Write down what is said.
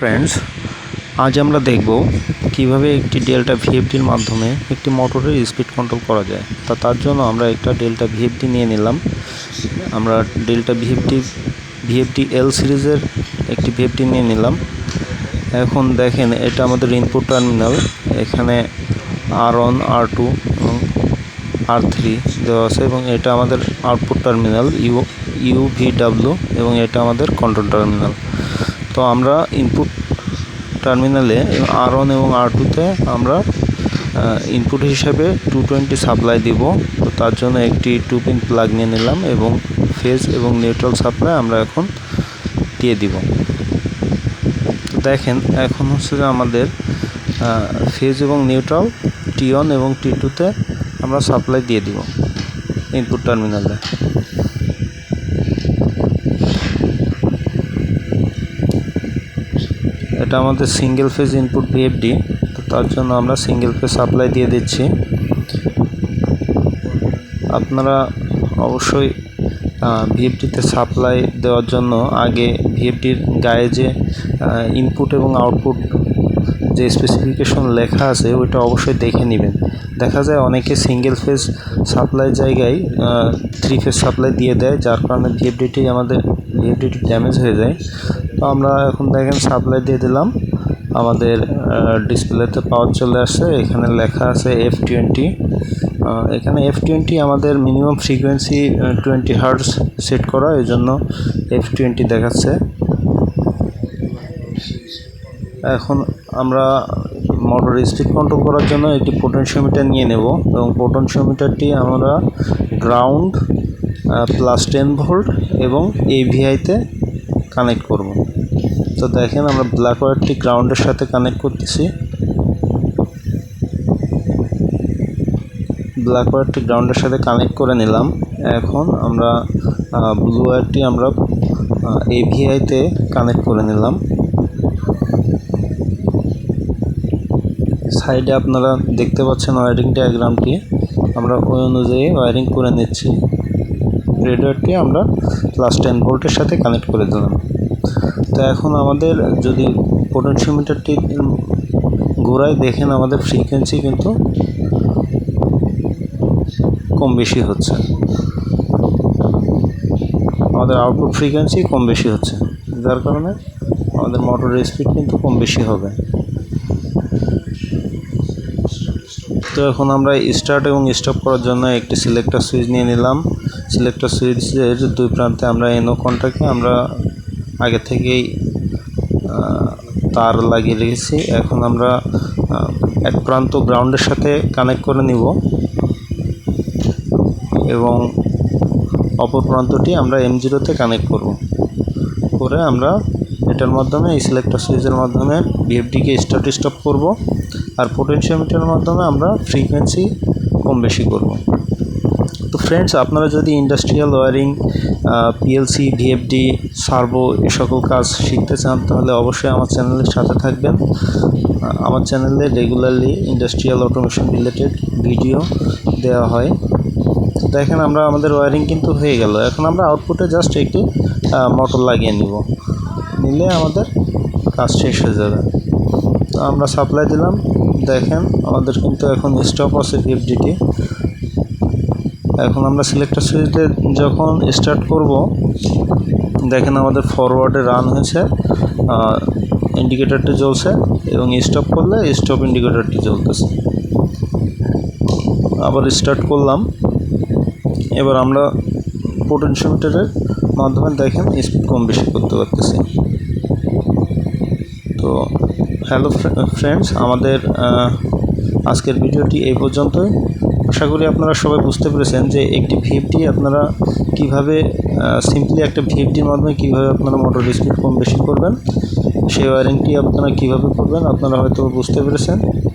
Friends আজ আমরা দেখব কীভাবে একটি ডেল্টা ভিএফডির মাধ্যমে একটি মোটরের স্পিড কন্ট্রোল করা যায়। তা তার জন্য আমরা একটা ডেল্টা ভিএফডি নিয়ে নিলাম। আমরা ডেল্টা ভিএফডি ভিএফডি এল সিরিজের একটি ভিএফডি নিয়ে নিলাম। এখন দেখেন, এটা আমাদের ইনপুট টার্মিনাল এখানে আর ওয়ান আর টু এবং আর থ্রি দেওয়া আছে এবং এটা আমাদের output terminal U U V W এবং এটা আমাদের কন্ট্রোল টার্মিনাল তো আমরা ইনপুট টার্মিনালে আর ওয়ান এবং আর টুতে আমরা ইনপুট হিসাবে টু টোয়েন্টি সাপ্লাই দিব। তো তার জন্য একটি টু পিন প্লাগ নিয়ে নিলাম এবং ফেজ এবং নিউট্রাল সাপ্লাই আমরা এখন দিয়ে দিব। দেখেন, এখন হচ্ছে যে আমাদের ফেজ এবং নিউট্রাল টি ওয়ান এবং টি টুতে আমরা সাপ্লাই দিয়ে দিব ইনপুট টার্মিনালে এটা আমাদের সিঙ্গেল ফেজ ইনপুট ভিএফডি তো তার জন্য আমরা সিঙ্গেল ফেজ সাপ্লাই দিয়ে দিচ্ছি। আপনারা অবশ্যই ভিএফডিতে সাপ্লাই দেওয়ার জন্য আগে ভিএফডির গায়ে যে ইনপুট এবং আউটপুট যে স্পেসিফিকেশন লেখা আছে, ওইটা অবশ্যই দেখে নেবেন। দেখা যায় অনেকে সিঙ্গেল ফেজ সাপ্লাই জায়গায় থ্রি ফেজ সাপ্লাই দিয়ে দেয়, যার কারণে ভিএফডিটি আমাদের ভিএফডিটি ড্যামেজ হয়ে যায়। তো আমরা এখন দেখেন সাপ্লাই দিয়ে দিলাম। আমাদের ডিসপ্লেতে পাওয়ার চলে আসছে। এখানে লেখা আছে এফ টোয়েন্টি এখানে এফ টোয়েন্টি আমাদের minimum frequency twenty hertz set করা। এই জন্য এফ টোয়েন্টি দেখাচ্ছে। এখন আমরা মোটর স্পিড কন্ট্রোল করার জন্য একটি পোটেনশিওমিটার নিয়ে নেব। এবং পোটেনশিওমিটারটি আমরা গ্রাউন্ড প্লাস টেন ভোল্ট এবং এভিআইতে কানেক্ট করব। তো দেখেন আমরা ব্ল্যাক ওয়ারটি গ্রাউন্ডের সাথে কানেক্ট করতেছি। ব্ল্যাক ওয়ারটি গ্রাউন্ডের সাথে কানেক্ট করে নিলাম। এখন আমরা ব্লু ওয়ারটি আমরা এভিআইতে কানেক্ট করে নিলাম। সাইডে আপনারা দেখতে পাচ্ছেন ওয়ারিং ডায়াগ্রামটি আমরা ওই অনুযায়ী ওয়ারিং করে নিচ্ছি। রেডিওটি আমরা প্লাস টেন ভোল্টের সাথে কানেক্ট করে দিলাম। তো এখন আমাদের যদি পোটেনশিওমিটারটি ঘোরায়, দেখেন আমাদের ফ্রিকোয়েন্সি কিন্তু কম বেশি হচ্ছে। আমাদের আউটপুট ফ্রিকোয়েন্সি কম বেশি হচ্ছে। যার কারণে আমাদের মোটরের স্পিড কিন্তু কম বেশি হবে। তো এখন আমরা স্টার্ট এবং স্টপ করার জন্য একটি সিলেক্টর সুইচ নিয়ে নিলাম। সিলেক্টর সুইচের দুই প্রান্তে আমরা এনো কন্টাকে আমরা আগে থেকেই তার লাগিয়ে রেখেছি। এখন আমরা এক প্রান্ত গ্রাউন্ডের সাথে কানেক্ট করে নিব। এবং অপর প্রান্তটি আমরা এম জিরোতে কানেক্ট করব। করে আমরা এটার মাধ্যমে, এই সিলেক্টর সুইচের মাধ্যমে বিএফডিকে স্টার্ট স্টপ করব। আর পোটেনশিওমিটারের মাধ্যমে আমরা ফ্রিকোয়েন্সি কম বেশি করব। তো ফ্রেন্ডস আপনারা যদি industrial wiring PLC VFD servo এ সকল কাজ শিখতে চান, তাহলে অবশ্যই আমার চ্যানেলের সাথে থাকবেন। আমার চ্যানেলে regularly industrial automation related video দেওয়া হয়। দেখেন আমরা, আমাদের ওয়ারিং কিন্তু হয়ে গেল। এখন আমরা আউটপুটে জাস্ট একটি মোটর লাগিয়ে নিব। নিলে আমাদের কাজ শেষ হয়ে যাবে। আমরা সাপ্লাই দিলাম। দেখেন, আমাদের কিন্তু এখন স্টপ আছে ভিএফডিটি এখন আমরা সিলেক্টর সুইচে যখন স্টার্ট করব, দেখেন আমাদের ফরওয়ার্ডে রান হয়েছে ইন্ডিকেটারটি জ্বলছে এবং স্টপ করলে স্টপ ইন্ডিকেটারটি জ্বলতেছে। আবার স্টার্ট করলাম। এবার আমরা পোটেনশিওমিটারের মাধ্যমে দেখেন স্পিড কম বেশি করতে পারতেছি। তো হ্যালো ফ্রেন্ডস, আমাদের আজকের ভিডিওটি এই পর্যন্তই। আশা করি আপনারা সবাই বুঝতে পেরেছেন যে একটি ভিএফডি আপনারা কীভাবে সিম্পলি একটা ভিএফডির মাধ্যমে কীভাবে আপনারা মোটর স্পিড কম বেশি করবেন, সেই ওয়ারিংটি আপনারা কীভাবে করবেন, আপনারা হয়তো বুঝতে পেরেছেন।